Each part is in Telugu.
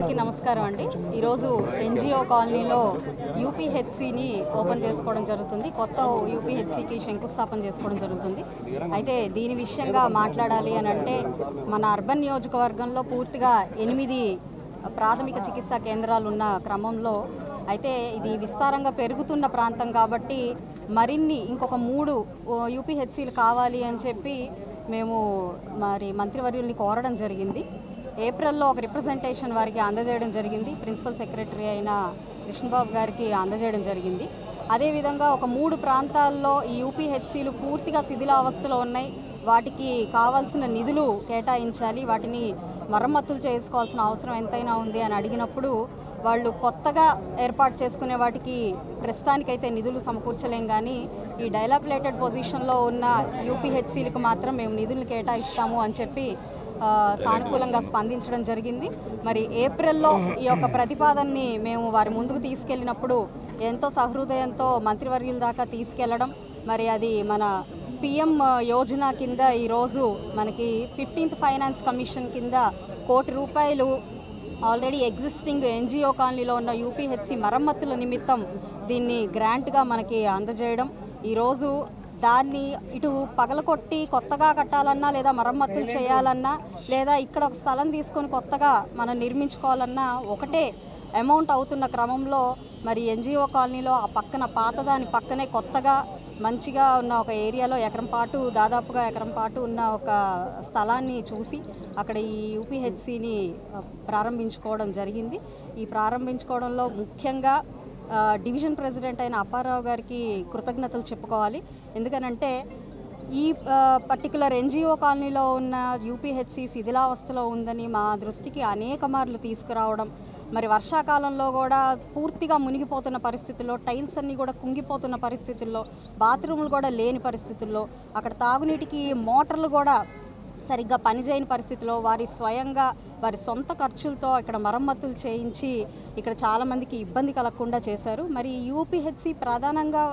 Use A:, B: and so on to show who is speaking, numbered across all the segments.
A: అందరికీ నమస్కారం అండి. ఈరోజు ఎన్జిఓ కాలనీలో యూపీహెచ్సిని ఓపెన్ చేసుకోవడం జరుగుతుంది. కొత్త యూపీహెచ్సికి శంకుస్థాపన చేసుకోవడం జరుగుతుంది. అయితే దీని విషయంగా మాట్లాడాలి అని అంటే మన అర్బన్ నియోజకవర్గంలో పూర్తిగా ఎనిమిది ప్రాథమిక చికిత్సా కేంద్రాలు ఉన్న క్రమంలో అయితే ఇది విస్తారంగా పెరుగుతున్న ప్రాంతం కాబట్టి మరిన్ని ఇంకొక మూడు యూపీహెచ్సీలు కావాలి అని చెప్పి మేము మరి మంత్రివర్యుల్ని కోరడం జరిగింది. ఏప్రిల్లో ఒక రిప్రజెంటేషన్ వారికి అందజేయడం జరిగింది. ప్రిన్సిపల్ సెక్రటరీ అయిన కృష్ణబాబు గారికి అందజేయడం జరిగింది. అదేవిధంగా ఒక మూడు ప్రాంతాల్లో ఈ యూపీహెచ్సీలు పూర్తిగా శిథిలావస్థలో ఉన్నాయి. వాటికి కావాల్సిన నిధులు కేటాయించాలి. వాటిని మరమ్మతులు చేసుకోవాల్సిన అవసరం ఎంతైనా ఉంది అని అడిగినప్పుడు వాళ్ళు కొత్తగా ఏర్పాటు చేసుకునే వాటికి ప్రస్తుతానికైతే నిధులు సమకూర్చలేం కానీ ఈ డైలాపిలేటెడ్ పొజిషన్లో ఉన్న యూపీహెచ్సీలకు మాత్రం మేము నిధులు కేటాయిస్తాము అని చెప్పి సానుకూలంగా స్పందించడం జరిగింది. మరి ఏప్రిల్లో ఈ యొక్క ప్రతిపాదనని మేము వారి ముందుకు తీసుకెళ్ళినప్పుడు ఎంతో సహృదయంతో మంత్రివర్యుల దాకా తీసుకెళ్ళడం మరి అది మన పిఎం యోజన కింద ఈరోజు మనకి ఫిఫ్టీన్త్ ఫైనాన్స్ కమిషన్ కింద కోటి రూపాయలు ఆల్రెడీ ఎగ్జిస్టింగ్ ఎన్జిఓ కాలనీలో ఉన్న యూపీహెచ్సి మరమ్మతుల నిమిత్తం దీన్ని గ్రాంట్గా మనకి అందజేయడం. ఈరోజు దాన్ని ఇటు పగలకొట్టి కొత్తగా కట్టాలన్నా లేదా మరమ్మతులు చేయాలన్నా లేదా ఇక్కడ ఒక స్థలం తీసుకొని కొత్తగా మనం నిర్మించుకోవాలన్నా ఒకటే అమౌంట్ అవుతున్న క్రమంలో మరి ఎన్జిఓ కాలనీలో ఆ పక్కన పాతదాని పక్కనే కొత్తగా మంచిగా ఉన్న ఒక ఏరియాలో ఎకరం పాటు దాదాపుగా ఎకరం పాటు ఉన్న ఒక స్థలాన్ని చూసి అక్కడ ఈ యూపీహెచ్సిని ప్రారంభించుకోవడం జరిగింది. ఈ ప్రారంభించుకోవడంలో ముఖ్యంగా డివిజన్ ప్రెసిడెంట్ అయిన అప్పారావు గారికి కృతజ్ఞతలు చెప్పుకోవాలి. ఎందుకనంటే ఈ పర్టికులర్ ఎన్జిఓ కాలనీలో ఉన్న యూపీహెచ్సి శిథిలావస్థలో ఉందని మా దృష్టికి అనేక మార్లు తీసుకురావడం మరి వర్షాకాలంలో కూడా పూర్తిగా మునిగిపోతున్న పరిస్థితుల్లో టైల్స్ అన్నీ కూడా కుంగిపోతున్న పరిస్థితుల్లో బాత్రూములు కూడా లేని పరిస్థితుల్లో అక్కడ తాగునీటికి మోటార్లు కూడా సరిగ్గా పనిచేయని పరిస్థితిలో వారి స్వయంగా వారి సొంత ఖర్చులతో ఇక్కడ మరమ్మతులు చేయించి ఇక్కడ చాలామందికి ఇబ్బంది కలగకుండా చేశారు. మరి యూపీహెచ్సి ప్రధానంగా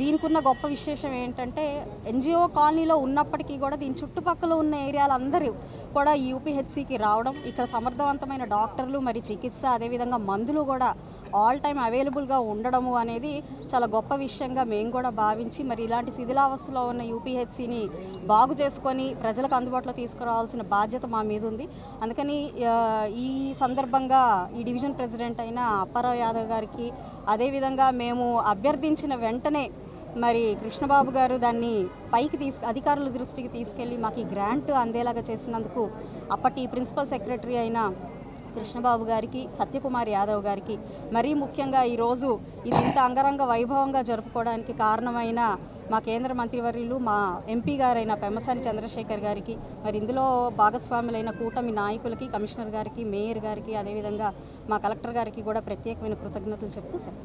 A: దీనికి ఉన్న గొప్ప విశేషం ఏంటంటే ఎన్జిఓ కాలనీలో ఉన్నప్పటికీ కూడా దీని చుట్టుపక్కల ఉన్న ఏరియాలందరూ కూడా యూపీహెచ్సికి రావడం ఇక్కడ సమర్థవంతమైన డాక్టర్లు మరి చికిత్స అదేవిధంగా మందులు కూడా ఆల్ టైమ్ అవైలబుల్గా ఉండడము అనేది చాలా గొప్ప విషయంగా మేము కూడా భావించి మరి ఇలాంటి శిథిలావస్థలో ఉన్న యూపీహెచ్సిని బాగు చేసుకొని ప్రజలకు అందుబాటులో తీసుకురావాల్సిన బాధ్యత మా మీద ఉంది. అందుకని ఈ సందర్భంగా ఈ డివిజన్ ప్రెసిడెంట్ అయిన అప్పారావు యాదవ్ గారికి అదేవిధంగా మేము అభ్యర్థించిన వెంటనే మరి కృష్ణబాబు గారు దాన్ని పైకి తీసు అధికారుల దృష్టికి తీసుకెళ్ళి మాకు ఈ గ్రాంట్ అందేలాగా చేసినందుకు అప్పటి ప్రిన్సిపల్ సెక్రటరీ అయిన కృష్ణబాబు గారికి సత్యకుమార్ యాదవ్ గారికి మరీ ముఖ్యంగా ఈరోజు ఇది ఇంత అంగరంగ వైభవంగా జరుపుకోవడానికి కారణమైన మా కేంద్ర మంత్రివర్యులు మా ఎంపీ గారైన పెమ్మసాని చంద్రశేఖర్ గారికి మరి ఇందులో భాగస్వాములైన కూటమి నాయకులకి కమిషనర్ గారికి మేయర్ గారికి అదేవిధంగా మా కలెక్టర్ గారికి కూడా ప్రత్యేకమైన కృతజ్ఞతలు చెప్తూ సార్